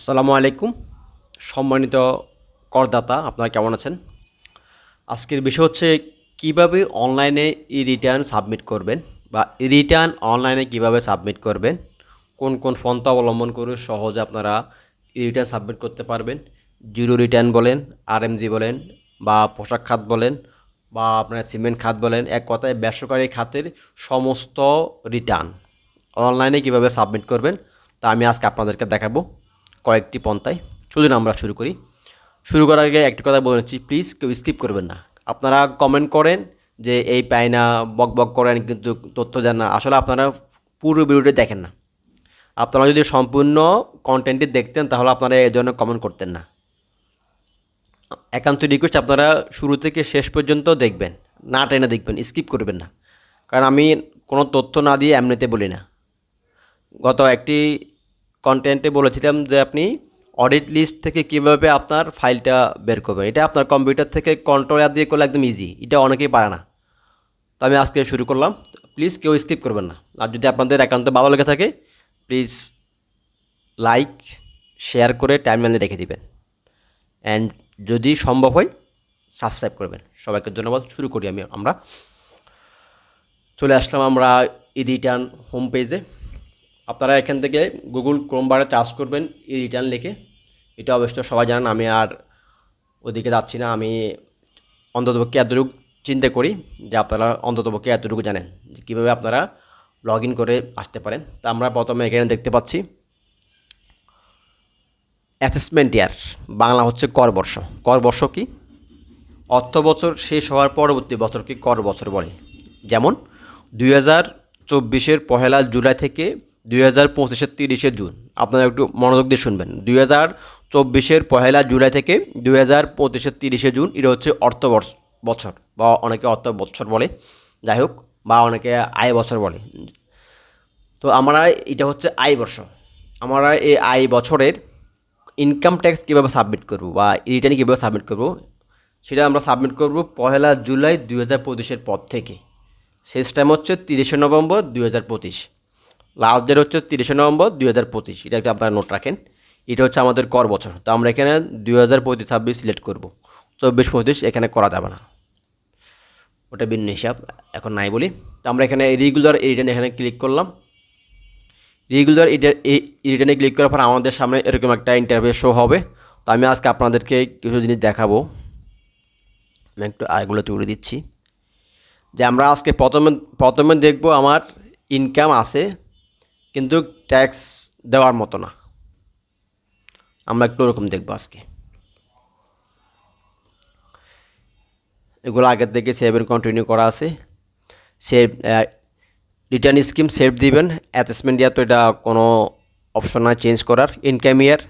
আসসালামু আলাইকুম, সম্মানিত করদাতা, আপনারা কেমন আছেন? আজকের বিষয় হচ্ছে, কীভাবে অনলাইনে ই রিটার্ন সাবমিট করবেন বা ই রিটার্ন অনলাইনে কীভাবে সাবমিট করবেন, কোন কোন পন্থা অবলম্বন করে সহজে আপনারা ই রিটার্ন সাবমিট করতে পারবেন, জিরো রিটার্ন বলেন আরএমজি বলেন, বা পোশাক খাত বলেন, বা আপনার সিমেন্ট খাত বলেন, এক কথায় বেসরকারি খাতের সমস্ত রিটার্ন অনলাইনে কীভাবে সাবমিট করবেন, তা আমি আজকে আপনাদেরকে দেখাবো। কয়েকটি পন্থায়। চলুন আমরা শুরু করি। শুরু করার আগে একটি কথা বলে নিচ্ছি প্লিজ কেউ স্কিপ করবেন না। আপনারা কমেন্ট করেন যে এই পায় না, বক বক করেন, কিন্তু তথ্য দেন না। আসলে আপনারা পুরো ভিডিওটি দেখেন না। আপনারা যদি সম্পূর্ণ কন্টেন্টটি দেখতেন, তাহলে আপনারা এই জন্য কমেন্ট করতেন না। একান্ত রিকোয়েস্ট আপনারা শুরু থেকে শেষ পর্যন্ত দেখবেন। না টেনে দেখবেন স্কিপ করবেন না। কারণ আমি কোনো তথ্য না দিয়ে এমনিতে বলি না। গত একটি কন্টেন্টে বলেছিলাম যে আপনি অডিট লিস্ট থেকে কীভাবে আপনার ফাইলটা বের করবেন। এটা আপনার কম্পিউটার থেকে কন্ট্রোল অ্যাপ দিয়ে করলে একদম ইজি এটা অনেকেই পারে না। তো আমি আজকে শুরু করলাম। প্লিজ কেউ স্কিপ করবেন না। আর যদি আপনাদের একান্ত ভালো লেগে থাকে প্লিজ লাইক শেয়ার করে টাইমলাইনে রেখে দিবেন। অ্যান্ড যদি সম্ভব হয় সাবস্ক্রাইব করবেন। সবাইকে ধন্যবাদ। শুরু করি আমি আমরা। চলে আসলাম আমরা ই রিটার্ন হোম পেজে আপনারা এখান থেকে গুগল ক্রোম বারে চার্জ করবেন ই রিটার্ন লিখে। এটা অবশ্যই সবাই জানেন, আমি আর ওদিকে যাচ্ছি না, আমি অন্ততপক্ষে এতটুকু চিন্তা করি যে আপনারা অন্ততপক্ষে এতটুকু জানেন যে কীভাবে আপনারা লগ ইন করে আসতে পারেন। তা আমরা প্রথমে এখানে দেখতে পাচ্ছি অ্যাসেসমেন্ট ইয়ার বাংলা হচ্ছে কর বর্ষ। কর বর্ষ কি? অর্থ বছর শেষ হওয়ার পরবর্তী বছরকে কর বছর বলে। যেমন দুই হাজার চব্বিশের পহেলা জুলাই থেকে দুই হাজার পঁচিশের তিরিশে জুন। আপনারা একটু মনোযোগ দিয়ে শুনবেন। দুই হাজার চব্বিশের পহেলা জুলাই থেকে দুই হাজার পঁচিশের তিরিশে জুন, এটা হচ্ছে অর্থ বছর, বা অনেকে অর্থ বছর বলে। যাই হোক, বা অনেকে আয় বছর বলে। তো আমরা, এটা হচ্ছে আয় বর্ষ। আমরা এই আয় বছরের ইনকাম ট্যাক্স কীভাবে সাবমিট করব, বা রিটার্ন কীভাবে সাবমিট করব, সেটা আমরা সাবমিট করব পহেলা জুলাই দুই হাজার পঁচিশের পর থেকে। শেষ টাইম হচ্ছে তিরিশে নভেম্বর দুই হাজার পঁচিশ। লাস্ট ডেট হচ্ছে তিরিশে নভেম্বর দুই হাজার পঁচিশ। এটা একটা আপনারা নোট রাখেন। এটা হচ্ছে আমাদের কর বছর। তো আমরা এখানে দুই হাজার পঁচিশ, ছাব্বিশ সিলেক্ট করব। চব্বিশ পঁয়ত্রিশ এখানে করা যাবে না। ওটা ভিন্ন হিসাব। এখন নাই বলি। তো আমরা এখানে রেগুলার রিটার্ন এখানে ক্লিক করলাম। রেগুলার রিটার্নে ক্লিক করার পর আমাদের সামনে এরকম একটা ইন্টারভিউ শো হবে। তো আমি আজকে আপনাদেরকে কিছু জিনিস দেখাবো। আমি একটু আয়গুলো তুলে দিচ্ছি। যে আমরা আজকে প্রথমে প্রথমে দেখব আমার ইনকাম আছে। কিন্তু ট্যাক্স দেওয়ার মতো না। আমরা একটু ওরকম দেখব আজকে। এগুলো আগের থেকে সেভ এন্ড কন্টিনিউ করা আছে। সেভ রিটার্ন স্কিম সেভ দিবেন। অ্যাসেসমেন্ট ইয়ার তো এটা কোনো অপশন না চেঞ্জ করার। ইনকাম ইয়ার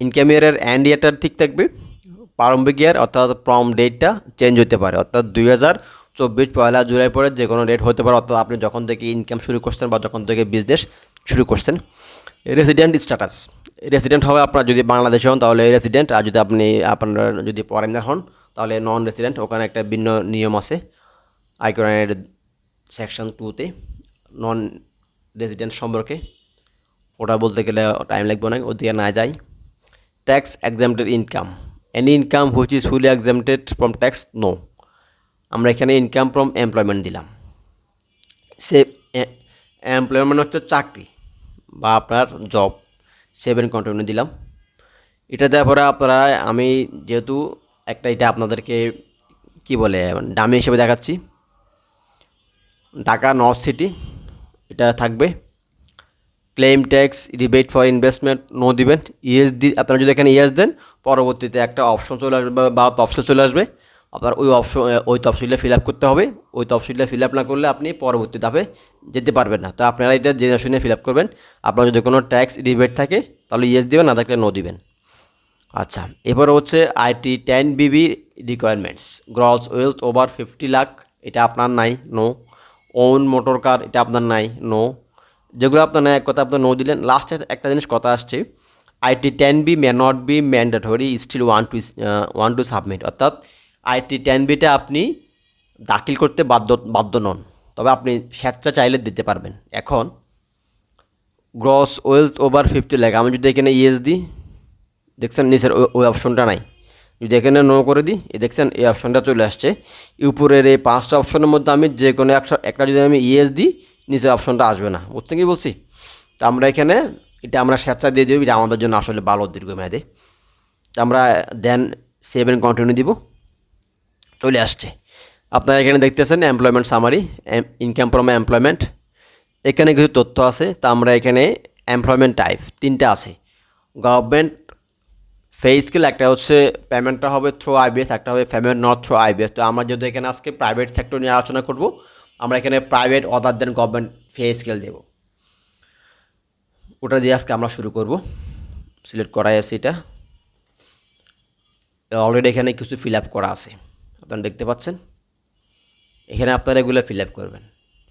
ইনকাম ইয়ারের অ্যান্ড ইয়ারটা ঠিক থাকবে। প্রারম্ভিক ইয়ার অর্থাৎ প্রম ডেটটা চেঞ্জ হতে পারে। অর্থাৎ দুই হাজার চব্বিশ পয়লা জুলাই পরে যে কোনো ডেট হতে পারে। অর্থাৎ আপনি যখন থেকে ইনকাম শুরু করছেন বা যখন থেকে বিজনেস শুরু করছেন। রেসিডেন্ট স্ট্যাটাস রেসিডেন্ট হবে আপনার যদি বাংলাদেশে হন, তাহলে রেসিডেন্ট আর যদি আপনি আপনার যদি ফরেনার হন, তাহলে নন রেসিডেন্ট ওখানে একটা ভিন্ন নিয়ম আছে। আইকনের সেকশন টুতে নন রেসিডেন্ট সম্পর্কে। ওটা বলতে গেলে টাইম লাগবে না ওদিকে না যাই। Tax exempted income any income which is fully exempted from tax no আমরা এখানে ইনকাম ফ্রম এমপ্লয়মেন্ট দিলাম। সে এমপ্লয়মেন্ট হচ্ছে চাকরি। বা আপনার জব সেভেন কন্টিনিউ দিলাম। এটা দেওয়ার পরে আপনারা, আমি যেহেতু একটা এটা আপনাদেরকে কি বলে দামি হিসেবে দেখাচ্ছি। ঢাকা নর্থ সিটি এটা থাকবে। Claim tax rebate for investment no দিবেন ইএস দি আপনারা যদি এখানে ইএস দেন, পরবর্তীতে একটা অপশন চলে আসবে বা তফসিল চলে আসবে। আপনার ওই অপশন ওই তফসিলটা ফিল আপ করতে হবে। ওই তফসিলটা ফিল আপ না করলে আপনি পরবর্তী ধাপে যেতে পারবেন না। তো আপনারা এটা জেনে শুনে ফিল আপ করবেন। আপনার যদি কোনো ট্যাক্স রিবেট থাকে, তাহলে ইয়েস দিবেন, না থাকলে নো দিবেন। আচ্ছা এরপরে হচ্ছে IT ten B B requirements gross wealth over fifty lakh এটা আপনার নাই নো ওন মোটর কার এটা আপনার নাই নো যেগুলো আপনার নাই, এক কথা আপনার নো দিলেন। লাস্টের একটা জিনিস কথা আসছে। IT ten B may not be mandatory still one two one two submit অর্থাৎ আইটি টেন বিটা আপনি দাখিল করতে বাধ্য বাধ্য নন। তবে আপনি স্বেচ্ছা চাইলে দিতে পারবেন। এখন, gross wealth over fifty lakh. আমি যদি এখানে ইএস দিই, দেখছেন নিচের ওই- অপশনটা নাই। যদি এখানে নো করে দিই এ দেখছেন এই অপশনটা চলে আসছে। উপরের এই পাঁচটা অপশনের মধ্যে আমি যে কোনো একটা একটা যদি আমি ইয়েস দিই, নিচের অপশনটা আসবে না। বুঝছেন কি বলছি? তো আমরা এখানে, এটা আমরা স্বেচ্ছা দিয়ে দেবো। এটা আমাদের জন্য আসলে ভালো, দীর্ঘমেয়াদে। তো আমরা দেন সেভ এন্ড কন্টিনিউ দিব। চলে আসছে। আপনারা এখানে দেখতেছেন employment summary income from employment এখানে কিছু তথ্য আছে, তা আমরা এখানে এমপ্লয়মেন্ট টাইপ তিনটা আছে। গভর্নমেন্ট ফেস স্কিল একটা হচ্ছে পেমেন্টটা হবে থ্রু আইবিএস একটা হবে পেমেন্ট নট থ্রু আইবিএস তো আমরা যদি এখানে আজকে প্রাইভেট সেক্টর নিয়ে আলোচনা করব, আমরা এখানে private other than government pay scale দেব। ওটা দিয়ে আজকে আমরা শুরু করব। সিলেক্ট করাই আছে এটা। অলরেডি এখানে কিছু ফিল আপ করা আছে। আপনারা দেখতে পাচ্ছেন? এখানে আপনারা এগুলো ফিল আপ করবেন।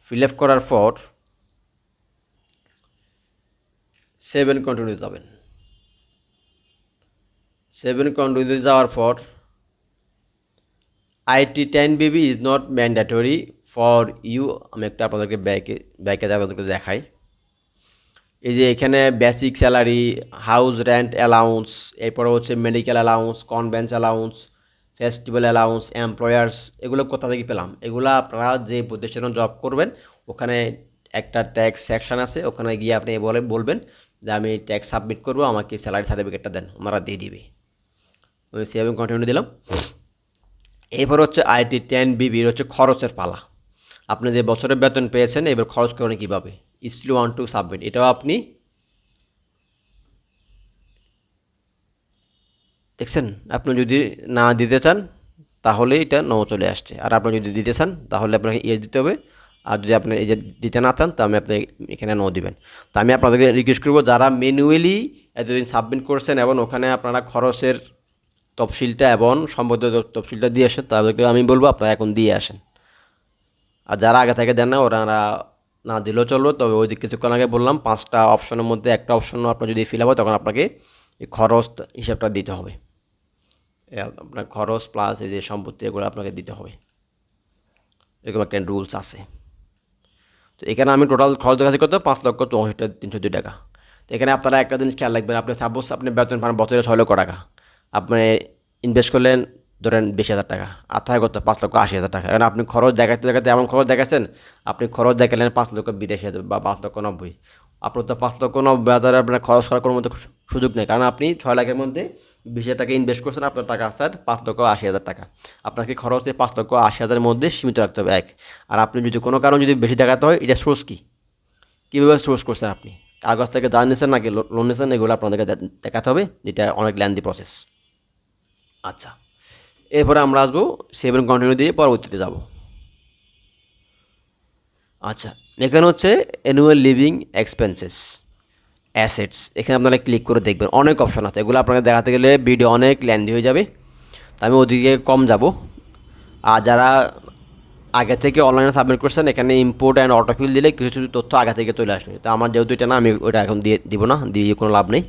ফিল আপ করার পর সেভেন কন্টিনিউ যাবেন। সেভেন কন্টিনিউ যাওয়ার পর IT ten B B is not mandatory for you আমি একটা আপনাদেরকে ব্যাকে ব্যাকে আপনাদেরকে দেখাই। এই যে এখানে basic salary house rent allowance এরপরে হচ্ছে medical allowance conveyance allowance festival allowance employers এগুলো কোথা থেকে পেলাম? এগুলো আপনারা যে প্রতিষ্ঠানে জব করবেন, ওখানে একটা ট্যাক্স সেকশন আছে, ওখানে গিয়ে আপনি বলে, বলবেন যে আমি ট্যাক্স সাবমিট করব, আমাকে স্যালারি সার্টিফিকেটটা দেন, ওনারা দিয়ে দিবে। আমি সেভ কন্টিনিউ দিলাম। এরপর হচ্ছে আইটি টেন বিবির হচ্ছে খরচের পালা। আপনি যে বছরের বেতন পেয়েছেন, এবার খরচ করেন কীভাবে? ইসলি ওয়ান টু সাবমিট এটাও আপনি দেখছেন, আপনি যদি না দিতে চান, তাহলে এটা নো চলে আসছে। আর আপনি যদি দিতে চান, তাহলে আপনাকে ইয়ে দিতে হবে। আর যদি আপনি এই যে দিতে না চান, তো আমি আপনি এখানে নো দিবেন। তো আমি আপনাদেরকে রিকোয়েস্ট করব, যারা ম্যানুয়ালি এতদিন সাবমিট করছেন এবং ওখানে আপনারা খরচের তফসিলটা এবং সম্বদ্ধ তফসিলটা দিয়ে আসেন তাদেরকে আমি বলব, আপনারা এখন দিয়ে আসেন। আর যারা আগে থেকে দেন না ওনারা না দিলেও চলবে। তবে ওই যে কিছুক্ষণ আগে বললাম, পাঁচটা অপশনের মধ্যে একটা অপশন আপনার যদি ফিল হবে তখন আপনাকে খরচ হিসাবটা দিতে হবে। আপনার খরচ প্লাস এই যে সম্পত্তি এগুলো আপনাকে দিতে হবে। এরকম একটা রুলস আছে। তো এখানে আমি টোটাল খরচ দেখাচ্ছি কত? পাঁচ লক্ষ চৌষট্টি তিনশো দুই টাকা। তো এখানে আপনারা একটা জিনিস খেয়াল রাখবেন, আপনি সাপোজ আপনি বেতন পান বছরে ছয় লক্ষ টাকা। আপনি ইনভেস্ট করলেন ধরেন বিশ হাজার টাকা আর থাকে কত পাঁচ লক্ষ আশি হাজার টাকা। কারণ আপনি খরচ দেখাতে দেখাতে এমন খরচ দেখাচ্ছেন, আপনি খরচ দেখালেন পাঁচ লক্ষ বিরাশি হাজার বা পাঁচ লক্ষ নব্বই। আপনার তো পাঁচ লক্ষ নব্বই হাজার আপনার খরচ করার কোনো মতো সুযোগ নেই। কারণ আপনি ছয় লাখের মধ্যে বিশ হাজার টাকা ইনভেস্ট করছেন, আপনার টাকা আছে পাঁচ লক্ষ আশি হাজার টাকা। আপনাকে খরচে পাঁচ লক্ষ আশি হাজারের মধ্যে সীমিত রাখতে হবে, এক। আর আপনি যদি কোনো কারণ যদি বেশি দেখাতে হয়, এটা সোর্স কী? কীভাবে সোর্স করছেন আপনি? কাগজ থেকে যা নিয়েছেন নাকি লোন নিয়েছেন, এগুলো আপনাদেরকে দেখাতে হবে, যেটা অনেক ল্যান্দি প্রসেস আচ্ছা এরপরে আমরা আসব সেভেন কন্টিনিউ দিয়ে পরবর্তীতে যাব। আচ্ছা এখানে হচ্ছে অ্যানুয়াল লিভিং এক্সপেন্সেস অ্যাসেটস এখানে আপনারা ক্লিক করে দেখবেন। অনেক অপশন আছে, এগুলো আপনাকে দেখাতে গেলে ভিডিও অনেক ল্যান্দি হয়ে যাবে। আমি ওদিকে কম যাব। আর যারা আগে থেকে অনলাইনে সাবমিট করছেন, এখানে ইম্পোর্ট অ্যান্ড অটোফিল দিলে কিছু কিছু তথ্য আগে থেকে চলে আসবে। তো আমার যেহেতু এটা না, আমি ওটা এখন দিয়ে দিব না, দিয়ে কোনো লাভ নেই।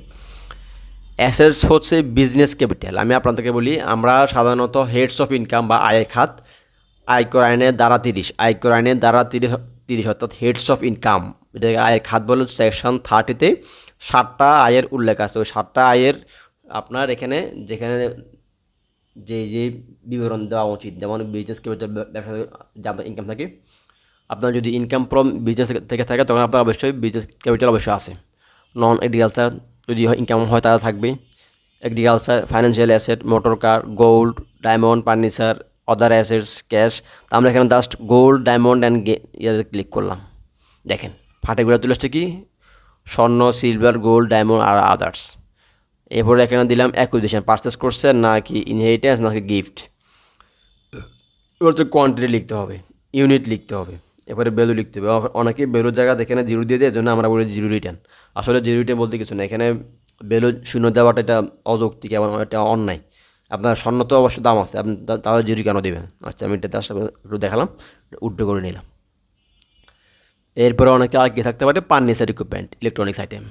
অ্যাসেটস হচ্ছে বিজনেস ক্যাপিটাল আমি আপনাদেরকে বলি, আমরা সাধারণত হেডস অফ ইনকাম বা আয়ের খাত, আয়কর আইনের দ্বারা তিরিশ, আয়কর আইনের দ্বারা তিরিশ তিরিশ অর্থাৎ হেডস অফ ইনকাম এটাকে আয়ের খাত বলে সেকশন থার্টিতে সাতটা আয়ের উল্লেখ আছে। ওই সাতটা আয়ের আপনার এখানে যেখানে যে যে বিবরণ দেওয়া উচিত, যেমন বিজনেস ক্যাপিটাল ব্যবসা যা ইনকাম থাকে, আপনার যদি ইনকাম ফ্রম বিজনেস থেকে থাকে, তখন আপনার অবশ্যই বিজনেস ক্যাপিটাল অবশ্যই আছে। নন এগ্রিকালচার যদি ইনকাম হয় তারা থাকবে agriculture financial asset motor car gold diamond furniture other assets cash তা আমরা এখানে জাস্ট গোল্ড ডায়মন্ড অ্যান্ড ইয়াতে ক্লিক করলাম। দেখেন ফাটেগুলো তুলে হচ্ছে কি? স্বর্ণ সিলভার গোল্ড ডায়মন্ড আর আদার্স এরপরে এখানে দিলাম অ্যাকুইজিশন পারচেস করছেন নাকি ইনহেরিটেন্স নাকি গিফট এবার হচ্ছে কোয়ান্টিটি লিখতে হবে ইউনিট লিখতে হবে। এরপরে ভ্যালু লিখতে হবে। অনেকে ভ্যালুর জায়গা এখানে জিরো দিয়ে দেয় জন্য আমরা বলি জিরো রিটার্ন আসলে জিরো রিটার্ন বলতে কিছু না, এখানে ভ্যালু শূন্য দেওয়াটা এটা অযৌক্তিক এবং এটা অন্যায়। আপনার স্বর্ণ তো অবশ্যই দাম আছে, আপনি তাহলে জিরো কেন দেবেন? আচ্ছা আমি এটা জাস্ট একটু দেখালাম উড্ড করে নিলাম। এরপরে অনেকে কি থাকতে পারে পার্নিচার ইকুইপমেন্ট ইলেকট্রনিক্স আইটেম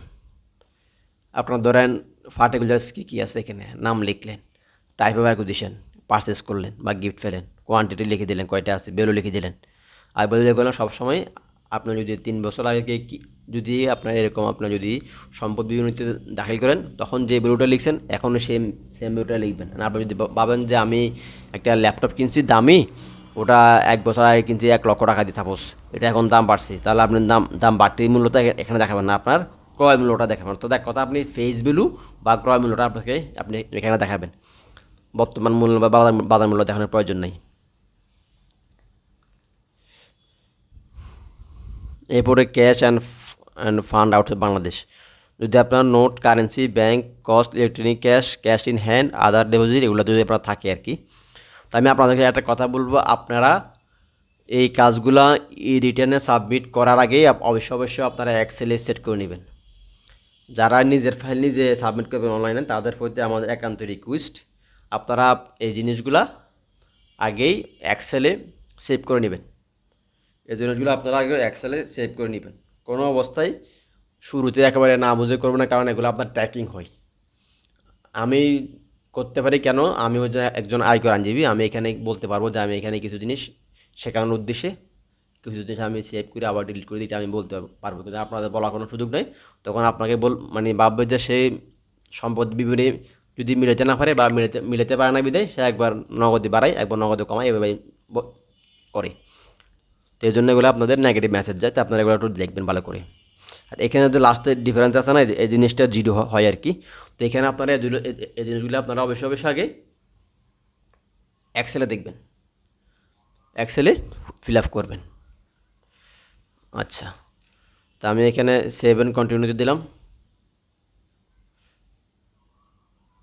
আপনার ধরেন ফার্টিকুলার্স কী কী আছে এখানে? নাম লিখলেন টাইপ অফ অ্যাকুইজিশন পারচেস করলেন বা গিফট পেলেন কোয়ান্টিটি লিখে দিলেন, কয়টা আছে বেলও লিখে দিলেন। আর বেলু লিখে সবসময় আপনার যদি তিন বছর আগে যদি আপনার এরকম আপনার যদি সম্পদ বিবরণীতে দাখিল করেন, তখন যে বিরুটা লিখছেন, এখনও সেম সেম বিরুটা লিখবেন। আর আপনি যদি ভাবেন যে আমি একটা ল্যাপটপ কিনছি দামি, ওটা এক বছর আগে কিনছি এক লক্ষ টাকা দিয়ে সাপোজ এটা এখন দাম বাড়ছে, তাহলে আপনার দাম দাম বাড়তি মূল্যটা এখা- এখানে দেখাবেন না, আপনার ক্রয় মূল্যটা দেখাবেন। তো দেখ কথা, আপনি ফেস ভ্যালু বা ক্রয় মূল্যটা আপনাকে আপনি এখানে দেখাবেন। বর্তমান মূল্য বা বাজার মূল্য দেখানোর প্রয়োজন নেই। এরপরে cash and and fund out Bangladesh. যদি আপনার note, currency, bank, cost, electronic cash cash in hand, other deposit, এগুলো যদি আপনার থাকে আর কি, তো আমি আপনাদেরকে একটা কথা বলব। আপনারা এই কাজগুলা ই রিটার্নে সাবমিট করার আগেই আপ- অবশ্যই আপনারা এক্সেলে সেট করে নেবেন। যারা নিজের ফাইল নিজে সাবমিট করবেন অনলাইনে, তাদের প্রতি আমাদের একান্ত রিকোয়েস্ট আপনারা এই জিনিসগুলা আগেই এক্সেলে সেভ করে নেবেন। এই জিনিসগুলো আপনারা আগে এক্সেলে সেভ করে নেবেন। কোনো অবস্থায় শুরুতে একেবারে না বুঝে করবেন না, কারণ এগুলো আপনার ট্র্যাকিং হয়। আমি করতে পারি কেন? আমি হচ্ছে একজন আয়কর আইনজীবী, আমি এখানে বলতে পারব যে আমি এখানে কিছু জিনিস শেখানোর উদ্দেশ্যে, কিছু জিনিস আমি সেভ করে আবার ডিলিট করে দিতে আমি বলতে পারব। কিন্তু আপনাদের বলার কোনো সুযোগ নেই। তখন আপনাকে বল মানে ভাববে যে সেই সম্পদ বিবরণী যদি মিলাতে না পারে বা মিলাতে মিলাতে পারে না বিদায়, সে একবার নগদে বাড়ায়, একবার নগদে কমায় এভাবে করে। তো এই জন্য এগুলো আপনাদের নেগেটিভ মেসেজ যায়, তো আপনারা এগুলো একটু দেখবেন ভালো করে। আর এখানে যে লাস্টে ডিফারেন্স আছে না, এই- জিনিসটা জিরো হয় আর কি। তো এখানে আপনারা এই জিনিসগুলো আপনারা অবশ্যই অবশ্যই আগে এক্সেলে দেখবেন। এক্সেলে ফিল আপ করবেন। আচ্ছা। তা আমি এখানে সেভেন কন্টিনিউতে দিলাম।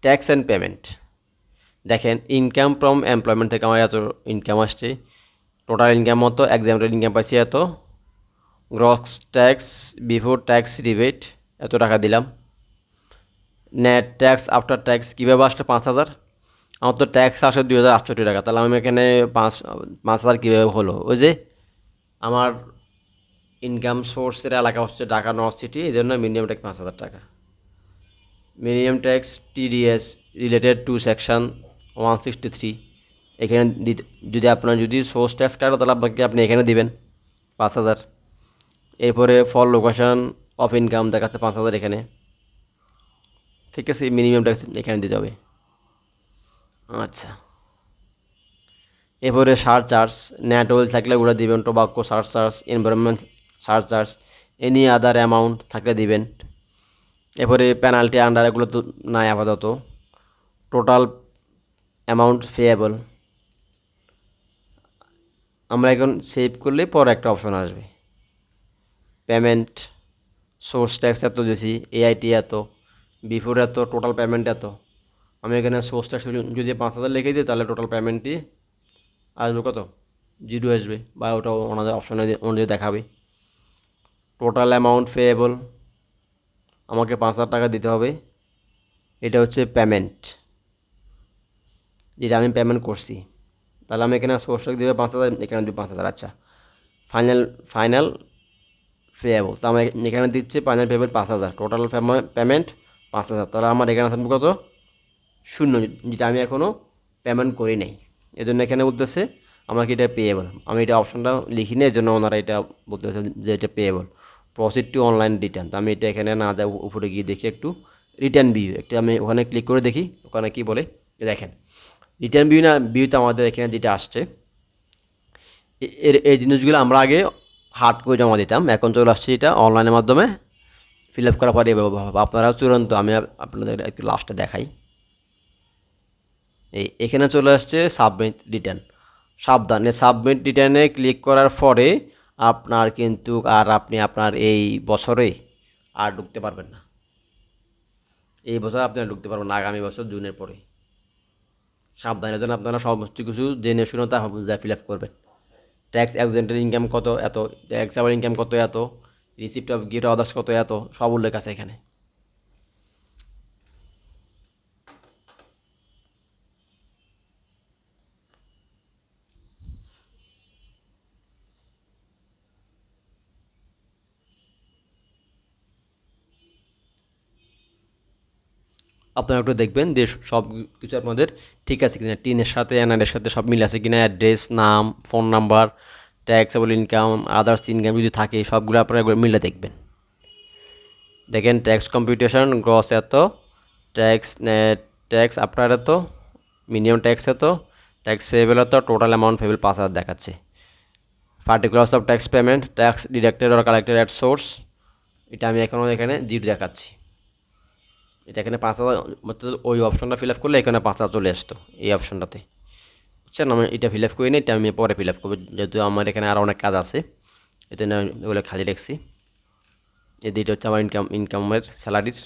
ট্যাক্স অ্যান্ড পেমেন্ট দেখেন ইনকাম ফ্রম এমপ্লয়মেন্ট থেকে আমার এত ইনকাম আসছে। টোটাল ইনকাম মতো এক্সাম্পল ইনকাম পাইছি এত। Gross tax before tax rebate এত টাকা দিলাম। নেট ট্যাক্স আফটার ট্যাক্স কীভাবে আসলে? পাঁচ হাজার। আমার তো ট্যাক্স আসে দুই হাজার আটষট্টি টাকা। তাহলে আমি এখানে পাঁচ পাঁচ হাজার কীভাবে হলো? ওই যে, আমার ইনকাম সোর্সের এলাকা হচ্ছে ঢাকা নর্থ সিটি এই জন্য মিনিমাম ট্যাক্স পাঁচ হাজার টাকা। Minimum tax TDS related to section one sixty three এখানে দিতে- যদি আপনার যদি সোর্স ট্যাক্স কাটো তাহলে আপনাকে আপনি এখানে দিবেন পাঁচ হাজার। এরপরে ফর লোকেশন অফ ইনকাম দেখাচ্ছে পাঁচ হাজার এখানে। ঠিক আছে মিনিমাম ট্যাক্স এখানে দিতে হবে। আচ্ছা। এরপরে সার চার্জ নেট ওয়েল থাকলে ওগুলো দিবেন tobacco surcharge environment surcharge any other amount থাকলে দিবেন। এরপরে পেনাল্টি আন্ডার এগুলো তো নাই আপাতত। টোটাল অ্যামাউন্ট পেয়েবল আমরা এখন সেভ করলে পর একটা অপশন আসবে। পেমেন্ট সোর্স ট্যাক্স এত দিয়েছি এআইটি এত বিফোর এত টোটাল পেমেন্ট এত। আমি এখানে সোর্স ট্যাক্স যদি পাঁচ হাজার লিখে দিই, তাহলে টোটাল পেমেন্টটি আসবে কত? জিরো আসবে, বা ওটা ওনাদের অপশনে অনুযায়ী দেখাবে। টোটাল অ্যামাউন্ট পেয়েবল আমাকে পাঁচ হাজার টাকা দিতে হবে। এটা হচ্ছে পেমেন্ট যেটা আমি পেমেন্ট করছি। তাহলে আমি এখানে সোর্স ট্যাক্স দেবে পাঁচ হাজার, এখানে দেবে পাঁচ হাজার আচ্ছা। ফাইনাল ফাইনাল পেয়েবল তো আমার এখানে দিচ্ছে ফাইনাল পেয়েবল পাঁচ হাজার। টোটাল পেমেন্ট পাঁচ হাজার। তাহলে আমার এখানে থাকবে কত? শূন্য। যেটা আমি এখনও পেমেন্ট করি নাই। এজন্য এখানে উদ্দেশ্যে আমাকে এটা পেয়েবল আমি এটা অপশনটা লিখি নি এজন্য ওনারা এটা বলতেছে যে এটা payable proceed to online return তো আমি এটা এখানে না দেয়, উপরে গিয়ে দেখি একটু রিটার্ন ভিউ একটু আমি ওখানে ক্লিক করে দেখি, ওখানে কি বলে, দেখেন। রিটার্ন ভিউ না ভিউতে আমাদের এখানে যেটা আসছে এর, এই জিনিসগুলো আমরা আগে হার্ড করে জমা দিতাম। এখন চলে আসছে এটা অনলাইনের মাধ্যমে ফিল আপ করার পরে আপনারা চূড়ান্ত, আমি আপনাদের একটু লাস্টে দেখাই। এই, এখানে চলে আসছে সাবমিট রিটার্ন সাবধান সাবমিট রিটার্নে ক্লিক করার পরে আপনার কিন্তু আর আপনি আপনার এই বছরে আর ঢুকতে পারবেন না। এই বছর আপনি ঢুকতে পারবেন না, আগামী বছর জুনের পরে। সাবধানের যেন আপনারা সমস্ত কিছু জেনে শুনে তা ফিল আপ করবেন। ট্যাক্স এক্সেন্টের ইনকাম কত এত? ট্যাক্স আবার ইনকাম কত এত? রিসিপ্ট অফ গিফট অদার্স কত এত? সব উল্লেখ আছে এখানে। আপনারা একটু দেখবেন যে সব কিছু আপনাদের ঠিক আছে কিনা, টিনের সাথে এনআরের সাথে সব মিল আছে কিনা, অ্যাড্রেস, নাম, phone number taxable income others income যদি থাকে, সবগুলো আপনারা মিলে দেখবেন। দেখেন ট্যাক্স কম্পিউটেশন গ্রস এত ট্যাক্স ট্যাক্স আপনার এত মিনিমাম ট্যাক্স এত ট্যাক্স পেয়েবল এত টোটাল অ্যামাউন্ট পেয়েবল পাঁচ হাজার দেখাচ্ছে। Particulars of tax payment tax deducted or collected at source এটা আমি এখনও এখানে জিরো দেখাচ্ছি। এটা এখানে পাঁচ হাজার ওই অপশনটা ফিল আপ করলে এখানে পাঁচ হাজার চলে আসতো, এই অপশনটাতে বুঝছেন? আমি এটা ফিল আপ করি না এটা আমি পরে ফিল আপ করব। যেহেতু আমার এখানে আরও অনেক কাজ আছে এটা না ওগুলো খালি রাখছি। এই দুইটা হচ্ছে আমার ইনকাম ইনকামের স্যালারির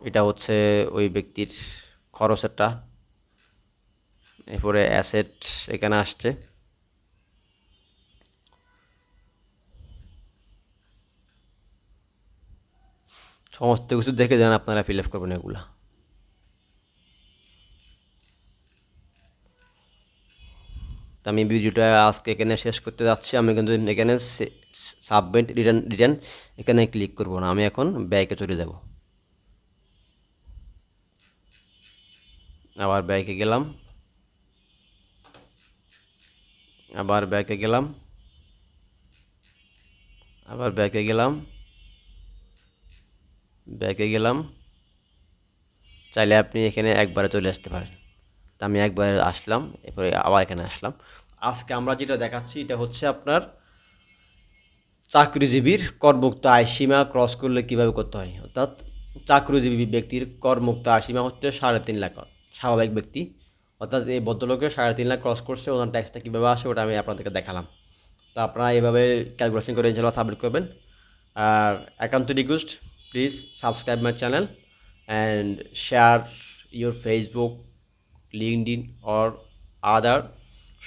এটা হচ্ছে ওই ব্যক্তির খরচেরটা। এরপরে অ্যাসেট এখানে আসছে। সমস্ত কিছু দেখে যান, আপনারা ফিল আপ করবেন এগুলা। আমি ভিডিওটা আজকে এখানে শেষ করতে যাচ্ছি। আমি কিন্তু এখানে সাবমিট রিটার্ন রিটার্ন এখানে ক্লিক করব না। আমি এখন ব্যাকে চলে যাব। আবার ব্যাকে গেলাম। আবার ব্যাকে গেলাম। আবার ব্যাকে গেলাম। ব্যাকে গেলাম। চাইলে আপনি এখানে একবারে চলে আসতে পারেন। তা আমি একবারে আসলাম, এরপরে আবার এখানে আসলাম। আজকে আমরা যেটা দেখাচ্ছি, এটা হচ্ছে আপনার চাকরিজীবীর করমুক্ত আয় সীমা ক্রস করলে কীভাবে করতে হয়? অর্থাৎ চাকরিজীবী ব্যক্তির করমুক্ত আয় সীমা হচ্ছে সাড়ে তিন লাখ। স্বাভাবিক ব্যক্তি। অর্থাৎ এই ভদ্রলোকের সাড়ে তিন লাখ ক্রস করছে, ওনার ট্যাক্সটা কীভাবে আসে ওটা আমি আপনাদেরকে দেখালাম। তো আপনারা এভাবে ক্যালকুলেশন করে ইনশাল্লাহ সাবমিট করবেন। আর একান্ত request please subscribe my channel and share your Facebook LinkedIn or other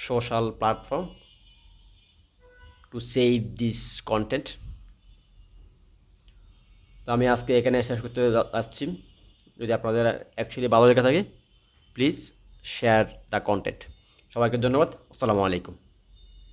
social platform to save this content. তো আমি আজকে এখানে শেষ করতে যাচ্ছি। যদি আপনাদের অ্যাকচুয়ালি ভালো লেগে থাকে প্লিজ শেয়ার দ্য কন্টেন্ট সবাইকে ধন্যবাদ। আসসালামু আলাইকুম।